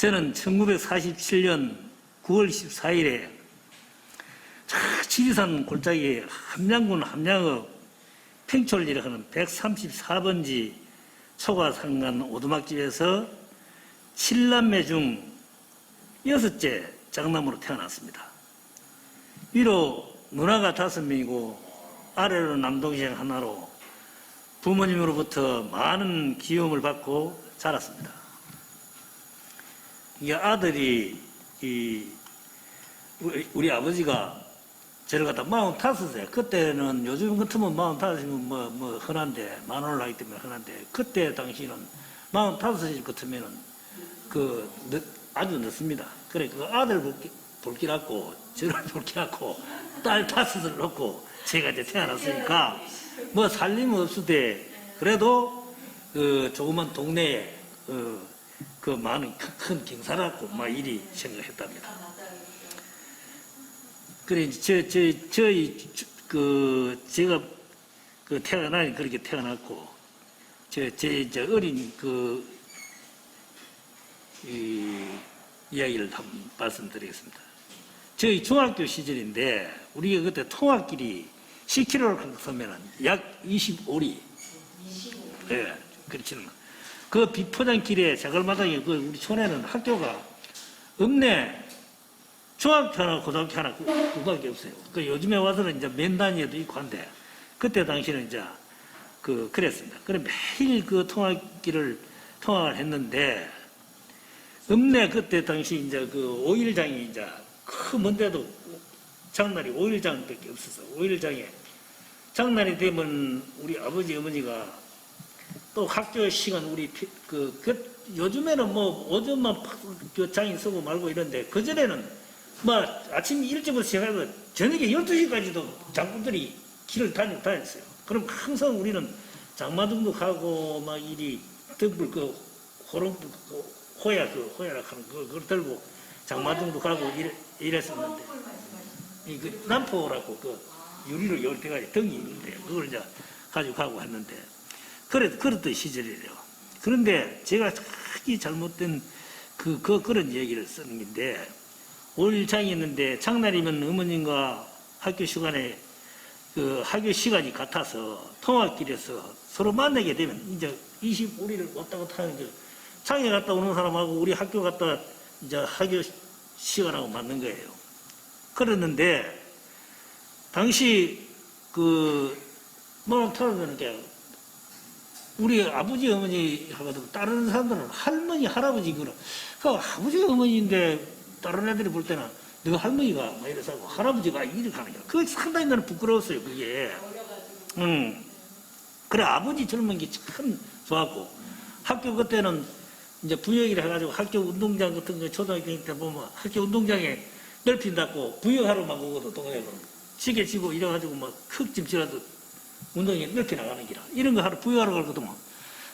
저는 1947년 9월 14일에 지리산 골짜기에 함양군 함양읍 팽철리를 하는 134번지 초가상간 오두막집에서 7남매 중 여섯째 장남으로 태어났습니다. 위로 누나가 다섯 명이고 아래로 남동생 하나로 부모님으로부터 많은 기움을 받고 자랐습니다. 이 아들이 이 우리, 우리 아버지가 저를 갖다 마흔 다섯에 그때는 요즘 같으면 마흔 다섯이면 뭐, 뭐 흔한데 만 원을 하기 때문에 흔한데 그때 당시는 마흔 다섯일 같으면은 그 늦- 아주 늦습니다. 그래 그 아들 볼기, 볼기라고 저를 볼기라고 딸 다섯을 놓고 제가 이제 태어났으니까 뭐 살림 없으되 그래도 그 조그만 동네에 그, 그 많은 큰, 큰 경사라고 막 이리 생각했답니다. 그래 저저 저희 그 제가 그 태어나니 그렇게 태어났고 저제 이제 어린 그 이, 이야기를 한번 말씀드리겠습니다. 저희 중학교 시절인데 우리가 그때 통학길이 10km를 서면은 약 25리. 예, 그렇지는. 그 비포장길에 자갈마당에 그 우리 촌에는 학교가 없네. 중학교 하나, 고등학교 하나, 그- 그거밖에 없어요. 그 요즘에 와서는 이제 맨 단위에도 있고 한데, 그때 당시는 이제 그, 그랬습니다. 그래 매일 그 통학길을 통학을 했는데, 읍내 그때 당시 이제 그 오일장이 이제 큰먼데도 장날이 오일장밖에 없어서 오일장에 장날이 되면 우리 아버지 어머니가 또 학교 시간 우리 피- 그, 그 요즘에는 뭐 오전만 팍- 그 서고 말고 이런데 그 전에는 뭐 아침 일찍부터 시작해서 저녁에 12시까지도 장군들이 길을 다니, 다녔어요. 그럼 항상 우리는 장마등도 가고 막 이리 등불 그 호롱불 그 호야 그 호야라 하는 그 그걸 들고 장마등도 가고 이래, 이랬었는데 이그 남포라고 그 유리로 열 때까지 등이 있는데 그걸 이제 가지고 가고 했는데 그래 그랬던 시절이래요. 그런데 제가 크게 잘못된 그, 그 그런 얘기를 쓰는 건데 5일 장이 있는데 장날이면 어머님과 학교 시간에 그 학교 시간이 같아서 통학길에서 서로 만나게 되면 이제 25리를 왔다 갔다 하는 게 장에 갔다 오는 사람하고 우리 학교 갔다 이제 학교 시간하고 맞는 거예요. 그랬는데 당시 그 뭐라 타는 게 우리 아버지 어머니 하고도 다른 사람들은 할머니 할아버지 그런 그 아버지 어머니인데 다른 애들이 볼 때는 너 할머니가 막 이래서 하고 할아버지가 이렇게 하는 거야. 그게 상당히 나는 부끄러웠어요 그게. 응. 그래 아버지 젊은 게 참 좋았고 학교 그때는 이제 부여기를 해가지고 학교 운동장 같은 거 초등학교 때 보면 학교 운동장에 넓힌다고 부여하러 막 오거든 동네로 시계 지고 이래가지고 막 흙 집 지라도 운동에 넓혀 나가는 기라 이런 거 하러 부여하러 뭐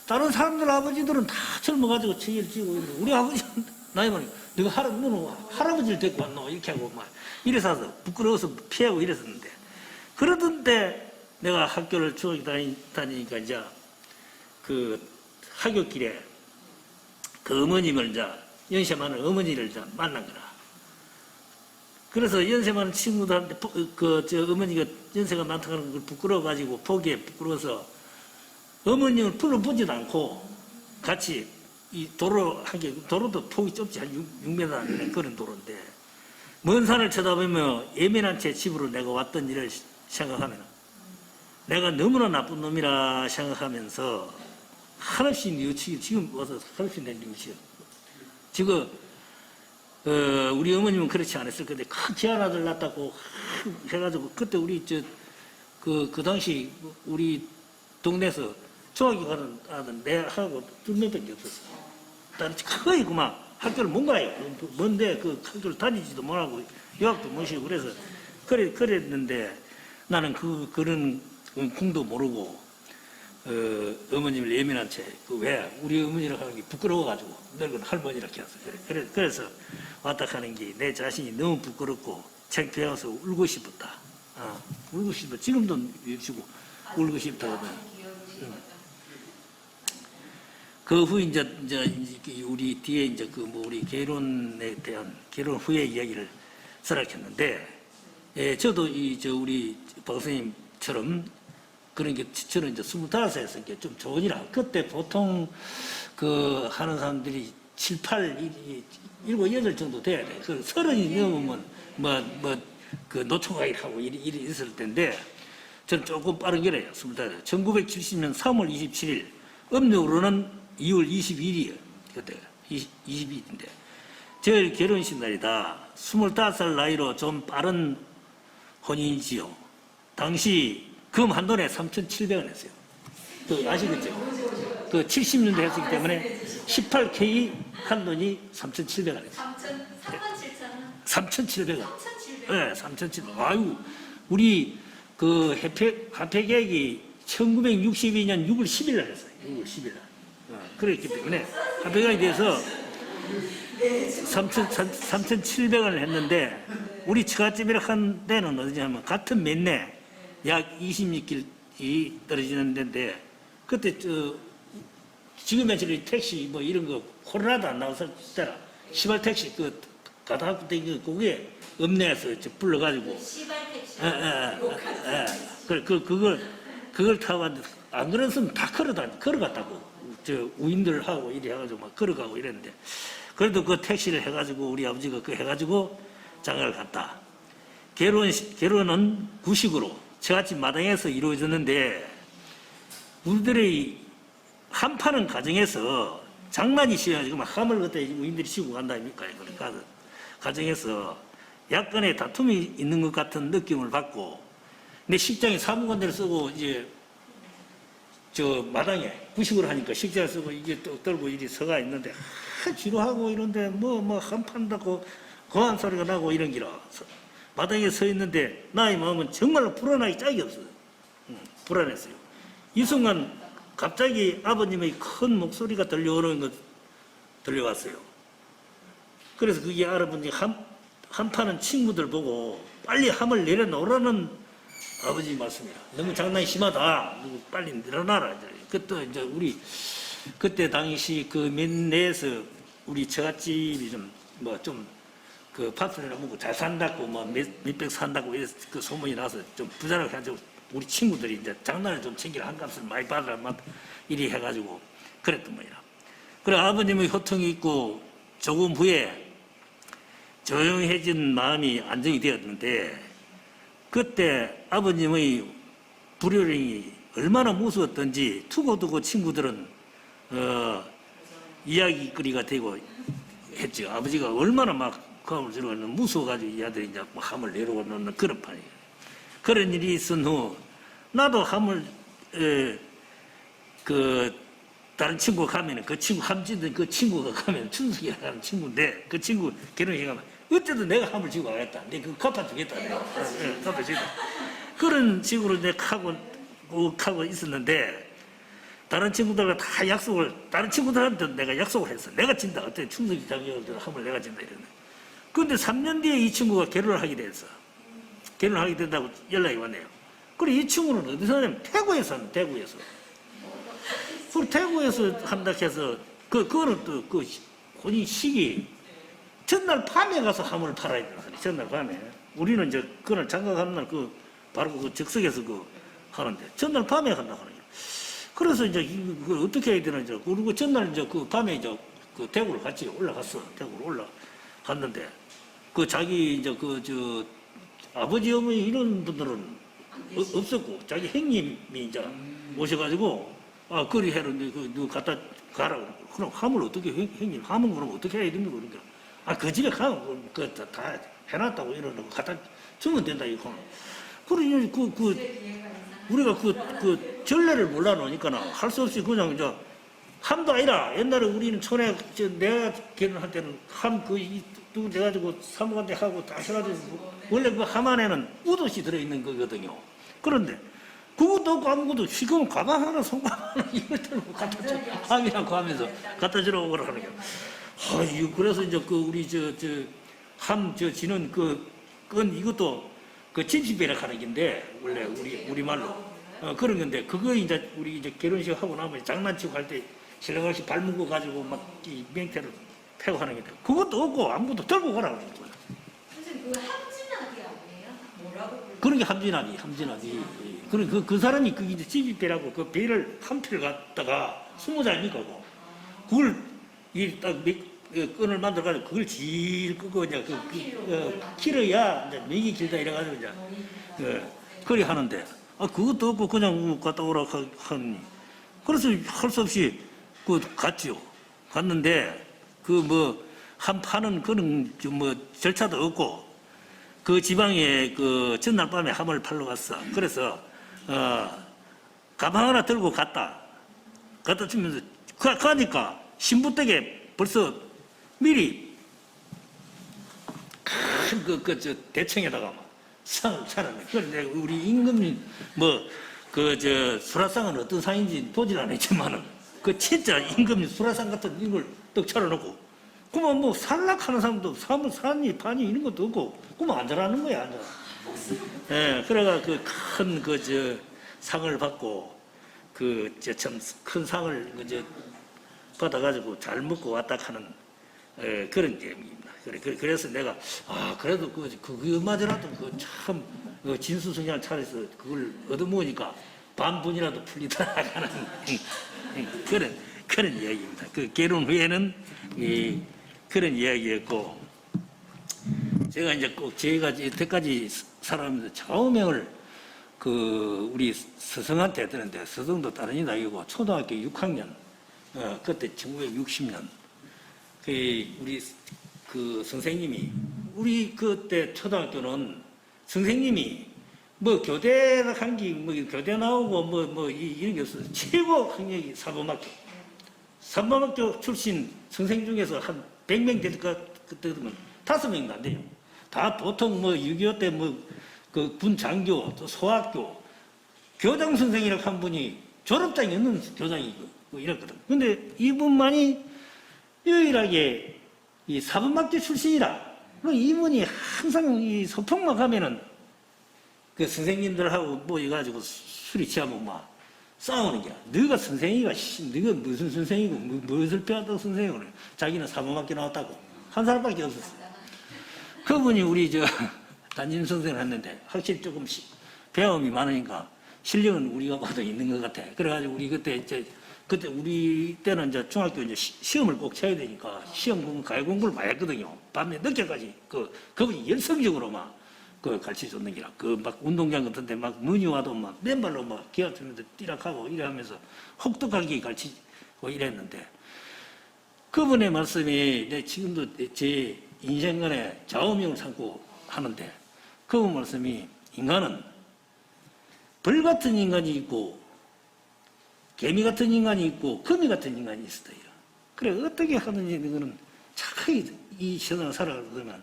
다른 사람들 아버지들은 다 젊어가지고 체기를 지고 우리 아버지는 나이 많이 너가 할아, 너는 할아버지를 데리고 왔노 이렇게 하고 막 이래서 부끄러워서 피하고 이랬었는데. 그러던데 내가 학교를 중학교 다니, 다니니까 이제 그 학교길에 그 어머님을 이제 연세 많은 어머니를 이제 만난 거라. 그래서 연세 많은 친구들한테 그 저 어머니가 연세가 많다는 걸 부끄러워 가지고 보기에 부끄러워서 어머님을 불러보지도 않고 같이 이 도로 한 개 도로도 폭이 좁지 한 6, 6m 되는 그런 도로인데 먼 산을 쳐다보며 예민한 채 집으로 내가 왔던 일을 생각하면 내가 너무나 나쁜 놈이라 생각하면서 한없이 뉘우치기 지금 와서 한없이 내 뉘우치요. 지금 어, 우리 어머님은 그렇지 않았을 건데 큰 제한 아들 낳았다고 해가지고 그때 우리 저 그, 그 당시 우리 동네에서 중학교 가는 아들 내하고 두 명밖에 없었어. 다른 거의 그만 학교를 못 가요. 뭔데 그 학교를 다니지도 못하고 유학도 못시고 그래서 그래 그랬는데 나는 그 그런 궁도 모르고 어, 어머님을 예민한 채, 그 왜, 우리 어머니라 하는 게 부끄러워가지고, 늙은 할머니라 그래, 그래, 그래서 왔다 하는 게 내 자신이 너무 부끄럽고, 창피해서 울고 싶었다. 아, 울고 싶어. 지금도 역시고, 울고 싶다거든. 그후 이제 이제 이제 우리 뒤에 이제 그 뭐 우리 결혼에 대한 결혼 후의 이야기를 설악했는데 예, 저도 이 저 우리 박사님처럼 그런 게 저는 이제 스물다섯에서 이게 좀 안- 그때 보통 그 하는 사람들이 7, 8, 7, 8 정도 돼야 돼. 그 서른이 넘으면 뭐 뭐 그 노총각이라고 일이, 일이 있을 텐데 저는 조금 빠른 게래요. 스물다섯. 1970년 3월 27일 음력으로는 2월 22일이에요. 그때 22일인데 제 결혼식 날이다. 25살 나이로 좀 빠른 혼인이지요. 당시 금 한 돈에 3,700원 했어요. 그 아시겠죠? 그 70년대 했기 때문에 18K 한 돈이 3,700원 했어요. 3천, 4만 7천, 3,700원. 3,700. 네, 3,700원. 아유, 우리 그 해패, 화폐 계획이 1962년 6월 10일 날 했어요. 6월 10일 날. 어, 그랬기 때문에 화폐 계획에 대해서 3,700원을 했는데 우리 처갓집이라 한 데는 어디냐면 같은 맨내 약 26길 이 떨어지는 데인데 그때 저 지금의 저기 택시 뭐 이런 거 코로나도 안 나왔을 때라 시발 택시 그 가다 학교 때 그게 읍내에서 저 불러가지고 시발 택시. 예, 예, 예, 예. 그, 그, 그걸, 그걸 타고 왔는데, 안 그랬으면 다 걸어다, 걸어갔다고. 저, 우인들하고 이래 해가지고 막 걸어가고 이랬는데. 그래도 그 택시를 해가지고, 우리 아버지가 그 해가지고 장가를 갔다. 결혼, 결혼은 구식으로 저같이 마당에서 이루어졌는데, 우리들의 한 파는 가정에서 장난이 막 함을 그때 우인들이 씌고 간다 아닙니까? 그러니까 가정에서 약간의 다툼이 있는 것 같은 느낌을 받고 내 식장에 사무관대를 쓰고 이제 저 마당에 구식을 하니까 식장을 쓰고 이게 또 떨고 이리 서가 있는데 하, 지루하고 이런데 뭐 뭐 한판다고 거한 소리가 나고 이런 기라 서- 마당에 서 있는데 나의 마음은 정말로 불안하기 짝이 없어요. 응, 불안했어요. 이 순간 갑자기 아버님의 큰 목소리가 들려오는 것 들려왔어요. 그래서 그게 여러분이 한, 한파는 친구들 보고 빨리 함을 내려놓으라는 아버지 말씀이야. 너무 장난이 심하다. 누구 빨리. 이제. 그때 이제 우리 그때 당시 그 맨내에서 우리 처갓집이 좀 뭐 좀 그 파트너를 먹고 잘 산다고 뭐 몇, 몇백 산다고 그 소문이 나서 좀 부자라고 해가지고 우리 친구들이 이제 장난을 좀 챙기라 한 값을 많이 받으라 막 이리 해가지고 그랬던 모이라. 그래 아버님의 호통이 있고 조금 후에 조용해진 마음이 안정이 되었는데 그때 아버님의 불효령이 얼마나 무서웠던지 두고두고 친구들은 어, 이야기거리가 되고 했죠. 아버지가 얼마나 막 감을 들어가는 무서워가지고 이 아들이 이제 막 함을 내려오는 그런 판이에요. 그런 일이 있은 후 나도 함을 에, 그 다른 친구가 가면은 그 친구 함지든 그 친구가 가면 춘숙이라는 친구인데 그 친구 결혼해 가면 어쨌든 내가 함을 지고 가겠다. 내가 그거 갚아주겠다. 내가 예, 갚아주겠다. 그런 식으로 내가 하고 욱 하고 있었는데 다른 친구들과 다 약속을 다른 친구들한테 내가 약속을 했어. 내가 진다. 어때 춘숙이 자기들 함을 내가 진다 이러는. 근데 3년 뒤에 이 친구가 결혼을 하게 됐어. 결혼하게 된다고 연락이 왔네요. 그래 이 친구는 어디서 하냐면 태국에서 하는 태국에서. 그 태국에서 한다 해서 그 그거는 또 그 혼인 시기 전날 밤에 가서 함을 팔아야 되는. 전날 밤에 우리는 이제 그날 장가가는 날 그 바로 그 즉석에서 그 하는데 전날 밤에 한다 하는 거예요. 그래서 이제 이- 그걸 어떻게 해야 되는지 그리고 전날 이제 그 밤에 이제 그 대구를 같이 올라갔어. 대구를 올라갔는데 그 자기 이제 그 저 아버지 어머니 이런 분들은 어- 없었고 자기 형님이 이제 오셔가지고 아 그리 해는데 그너 갖다 가라 그럼 함을 어떻게 형, 형님 함은 그럼 어떻게 해야 됩니까? 그러니까 아그 집에 가면 그다 다 해놨다고 이러는 거 갖다 주면 된다 이거 그래 그, 그 우리가 그, 그 전례를 몰라 놓으니까 할 수 없이 그냥 이제 함도 아니라 옛날에 우리는 촌에 저 내가 결혼할 때는 함그 누구 돼가지고 사무관대 하고 다 해가지고 원래 그 함 안에는 우도시 들어있는 거거든요. 그런데 그것도 없고 아무것도 지금 가방 하나 손가방 하나 이걸 들고 갖다 줘 함이라고 하면서 갖다 주라고 그러는 거예요. 아, 이거 그래서 이제 그 우리 저 저 함저 지는 그건 이것도 그 진치배락 하는 건데 원래 우리 우리 말로 어, 그런 건데 그거 이제 우리 이제 결혼식 하고 나면 장난치고 할때 실력없이 발 묶어 가지고 막이 맹태를 패고 하는 게 돼. 그것도 없고 아무것도 들고 가라고 그러는 거야. 선생님 그 함진학이 아니에요? 뭐라고 불러요? 그런 게 함진아니, 함진아니. 그래, 그, 그 사람이 그 이제 찌집배라고 그 배를 한 피를 갖다가 스무 살니까 고 그걸 이딱 끈을 만들어가지고 그걸 질 끄고 이제 그, 그 어, 길어야 이제 맥이 길다 이래가지고 이제 예, 그리 하는데 아 그것도 없고 그냥 뭐 갔다 오라 하- 하니 그래서 할 수 없이 그 갔지요. 갔는데 그 뭐한 파는 그런 좀뭐 절차도 없고 그 지방에 그 전날 밤에 함을 팔러 갔어. 그래서 어 가방 하나 들고 갔다. 갖다 주면서 가, 가니까 신부댁에 벌써 미리 큰그 그 저 대청에다가 막 상을 차렸네. 그런데 우리 임금님 뭐 그 저 수라상은 어떤 상인지 도질 안 했지만은 그 진짜 임금님 수라상 같은 이걸 떡 차려놓고 그만 뭐 살락하는 사람도 사물 산이 판이 이런 것도 없고 그만 앉아라는 거야 앉아. 예, 그래가 그 큰 그 저 상을 받고 그저참큰 상을 그저 받아가지고 잘 먹고 왔다 하는 에, 그런 게임입니다. 그래, 그래, 그래서 내가 아 그래도 그 그거마저라도 그참 그 진수성찬 차려서 그걸 얻어먹으니까 반분이라도 풀리더라 그런 그런 이야기입니다. 그 결혼 후에는 이 그런 이야기였고 제가 이제 꼭 제가 이때까지 살아가면서 좌우명을 그 우리 스승한테 했는데 스승도 다른 이 나이고 초등학교 6학년 어, 그때 1960년 그 우리 그 선생님이 우리 그때 초등학교는 선생님이 뭐 교대를 한기 뭐 교대 나오고 뭐 뭐 이런 게 없어요. 최고 학력이 사범학교. 사범학교 출신 선생 중에서 한 100명 될것 같으면 다섯 명도 안 돼요. 다 보통 뭐 6.25 때 뭐 그 군 장교 또 소학교 교장 선생이라고 한 분이 졸업장이 없는 교장이고 뭐 이랬거든. 근데 이분만이 유일하게 이 사범학교 출신이라 그 이분이 항상 이 소풍만 가면은 그 선생님들하고 모여가지고 술이 취하면 막 싸우는 게야. 너가 선생이가 씨, 너가 무슨 선생이고 뭐, 무엇을 배웠다고 선생이고 그래. 자기는 사범학교 나왔다고 한 사람밖에 없었어. 그분이 우리 저 담임 선생을 했는데 확실히 조금 시- 배움이 많으니까 실력은 우리가 봐도 있는 것 같아. 그래가지고 우리 그때 이제 그때 우리 때는 이제 중학교 이제 시- 시험을 꼭 쳐야 되니까 시험 공부 가요 공부를 많이 했거든요. 밤에 늦게까지 그 그분이 열성적으로 막 그 가르쳐 줬는 기라. 그 막 운동장 같은데 막 문이 와도 막 맨발로 막 기어트면서 뛰락하고 이래하면서 혹독하게 가르치고 이랬는데 그분의 말씀이 내 지금도 제 인생관의 좌우명을 삼고 하는데 그분 말씀이 인간은 벌 같은 인간이 있고 개미 같은 인간이 있고 거미 같은 인간이 있어요. 그래 어떻게 하든지 너는 착하게 이 세상을 살아가려면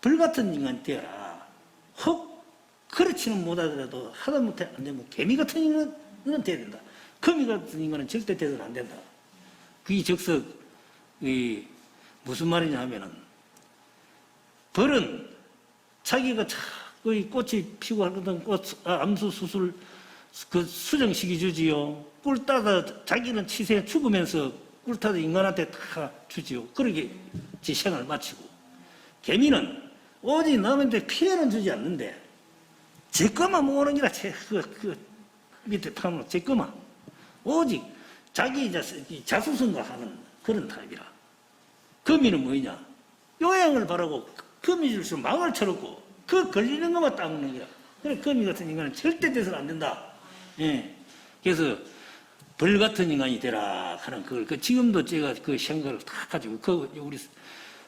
벌 같은 인간이 되어라. 혹 그렇지는 못하더라도 하다못해 안 되면 개미 같은 인간은 돼야 된다. 거미 같은 인간은 절대 돼서는 안 된다. 그게 즉석 이 무슨 말이냐 하면은 벌은 자기가 자꾸 이 꽃이 피고 하거든 꽃 아, 암수 수술 그 수정 시키 주지요. 꿀 따다 자기는 치세 죽으면서 꿀 따다 인간한테 다 주지요. 그러게 지 생을 마치고 개미는 오직 남한테 피해는 주지 않는데 제 것만 모으는 게라 제, 그, 그 밑에 파는 제 것만 오직 자기 자수, 자수성가하는 그런 타입이라. 거미는 뭐냐? 요양을 바라고 거미 줄수록 망을 쳐놓고 그 걸리는 것만 따먹는 거야. 그래 거미 같은 인간은 절대 돼서는 안 된다. 예. 그래서 벌 같은 인간이 되라 하는 그걸 그 지금도 제가 그 생각을 다 가지고 그 우리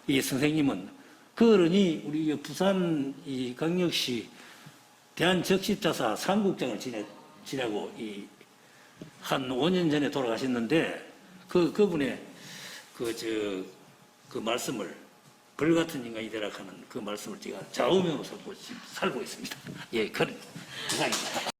이 선생님은 그 어른이 우리 이 부산 이 강력시 대한적십자사 지내 지내고 이 한 5년 전에 돌아가셨는데 그 그분의 그저그 말씀을 벌 같은 인간이 되라 하는 그 말씀을 제가 좌우명으로 살고, 살고 있습니다. 예, 그런 이상입니다.